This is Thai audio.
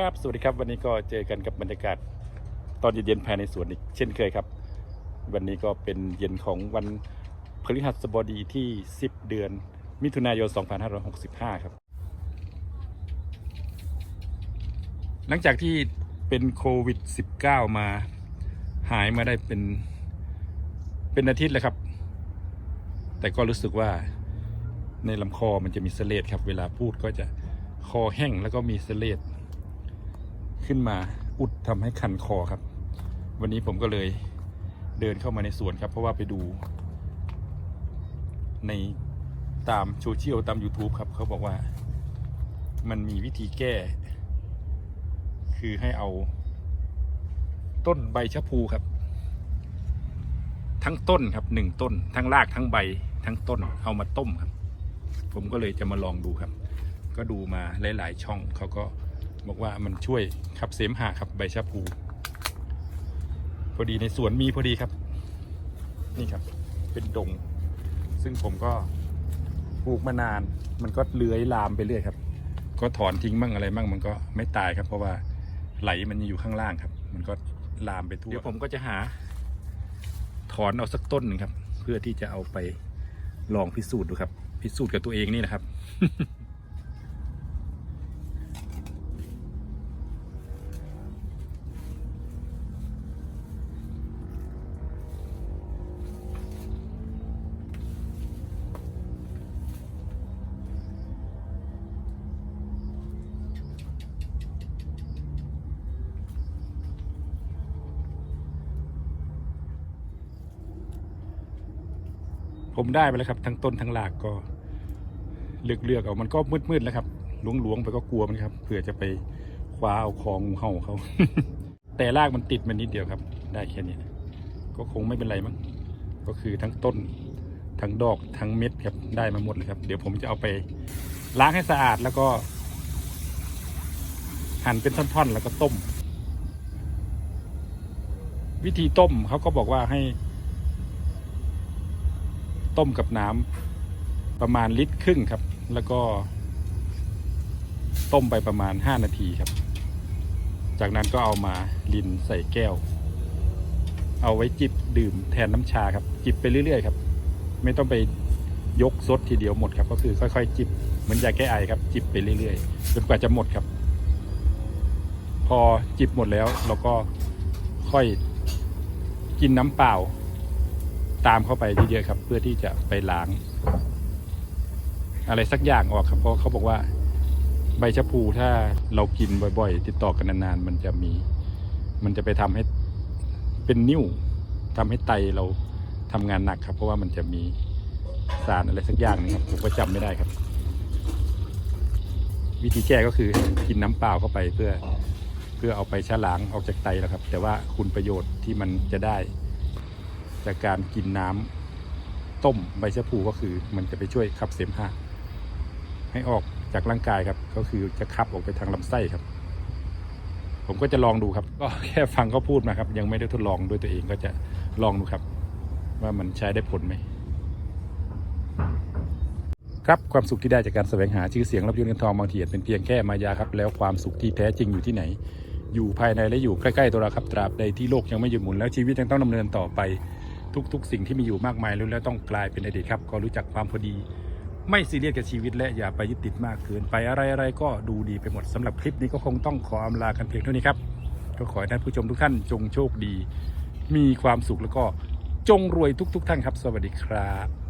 ครับ สวัสดีครับวันนี้ก็เจอกันกับบรรยากาศ ตอนเย็นๆภายในสวนอีกเช่นเคยครับ วันนี้ก็เป็นเย็นของวันพฤหัสบดีที่ 10 เดือน มิถุนายน 2565 ครับ หลังจากที่เป็นโควิด -19 มาหายมาได้เป็นเป็นอาทิตย์แล้วครับ แต่ก็รู้สึกว่าในลำคอมันจะมีเสลดครับ เวลาพูดก็จะคอแห้งแล้วก็มีเสลด ขึ้นมาอุดทำให้คันคอครับ วันนี้ผมก็เลยเดินเข้ามาในสวนครับ เพราะว่าไปดู ในตามโซเชียลตาม YouTube ครับ เขาบอกว่ามันมีวิธีแก้ คือให้เอา ต้นใบชะพูครับ ทั้งต้นครับหนึ่งต้น ทั้งรากทั้งใบ ทั้งต้นเอามาต้มครับ ผมก็เลยจะมาลองดูครับ ก็ดูมาหลาย ๆ ช่องเขาก็ บอกว่ามันช่วยขับเสมหะครับใบชะพูพอดีในสวนมีพอดีครับ นี่ครับ เป็นดง ซึ่งผมก็ปลูกมานาน มันก็เลื้อยลามไปเรื่อยครับ ก็ถอนทิ้งมั่งอะไรมั่งมันก็ไม่ตายครับ เพราะว่าไหลมันอยู่ข้างล่างครับ มันก็ลามไปทั่วเดี๋ยวผมก็จะหา ถอนเอาสักต้นหนึ่งครับ เพื่อที่จะเอาไปลองพิสูจน์ดูครับ พิสูจน์กับตัวเองนี่นะครับ ผมได้ไปแล้วครับ ทั้งต้นทั้งรากก็เลือกเลือกเอามันก็มืดๆแล้วครับหลวงหลวงๆไปก็กลัวมันครับเผื่อจะไปคว้าเอาของงูเห่าเขา แต่รากมันติดมันนิดเดียวครับ ได้แค่นี้ก็คงไม่เป็นไรมั้งก็คือทั้งต้นทั้งดอกทั้งเม็ดครับได้มาหมดเลยครับ เดี๋ยวผมจะเอาไปล้างให้สะอาดแล้วก็ หั่นเป็นท่อนๆแล้วก็ต้ม วิธีต้มเขาก็บอกว่าให้ ต้มกับน้ำประมาณลิตรครึ่งครับ แล้วก็ต้มไปประมาณ 5 นาทีครับ จากนั้นก็เอามาลินใส่แก้ว เอาไว้จิบดื่มแทนน้ำชาครับ จิบไปเรื่อยๆครับ ไม่ต้องไปยกซดทีเดียวหมดครับ ก็คือค่อยๆ จิบเหมือนยาแก้ไอครับ จิบไปเรื่อยๆจนกว่าจะหมดครับ พอจิบหมดแล้วเราก็ค่อยกินน้ำเปล่า ตามเข้าไปเยอะๆครับ เพื่อที่จะไปล้าง อะไรสักอย่างออกครับ เพราะเขาบอกว่า ใบชะพูถ้าเรากินบ่อย ๆ ติดต่อกันนานๆมันจะมี มันจะไปทำให้เป็นนิ่วทำให้ไตเราทำงานหนักครับ เพราะว่ามันจะมีสารอะไรสักอย่างนึงครับผมก็จำไม่ได้ครับ วิธีแก้ก็คือกินน้ำเปล่าเข้าไปเพื่อเพื่อเอาไปชะล้างออกจากไตแล้วครับ แต่ว่าคุณประโยชน์ที่มันจะได้ จากการกินน้ำต้มใบชะพูก็คือ มันจะไปช่วยขับเสมหะให้ออกจากร่างกายครับ ก็คือจะขับออกไปทางลำไส้ครับ ผมก็จะลองดูครับ ก็แค่ฟังเขาพูดมาครับ ยังไม่ได้ทดลองด้วยตัวเองก็จะลองดูครับ ว่ามันใช้ได้ผลไหมครับความสุขที่ได้จากการแสวงหาชื่อเสียงรับยศเงินทองบางทีเป็นเพียงแค่มายาครับ แล้วความสุขที่แท้จริงอยู่ที่ไหน อยู่ภายในและอยู่ใกล้ๆตัวเราครับตราบใดที่โลกยังไม่หยุดหมุนแล้วชีวิตยังต้องดำเนินต่อไป ทุกๆ สิ่งที่มีอยู่มากมายรู้แล้วต้องกลายเป็นอดีตครับ ก็รู้จักความพอดี ไม่ซีเรียสกับชีวิตและอย่าไปยึดติดมากเกินไปอะไรๆก็ดูดีไปหมดสำหรับคลิปนี้ก็คงต้องขออำลากันเพียงเท่านี้ครับก็ขอให้ท่านผู้ชมทุกท่านจงโชคดี มีความสุขแล้วก็จงรวยทุก ๆ ท่านครับ สวัสดีครับ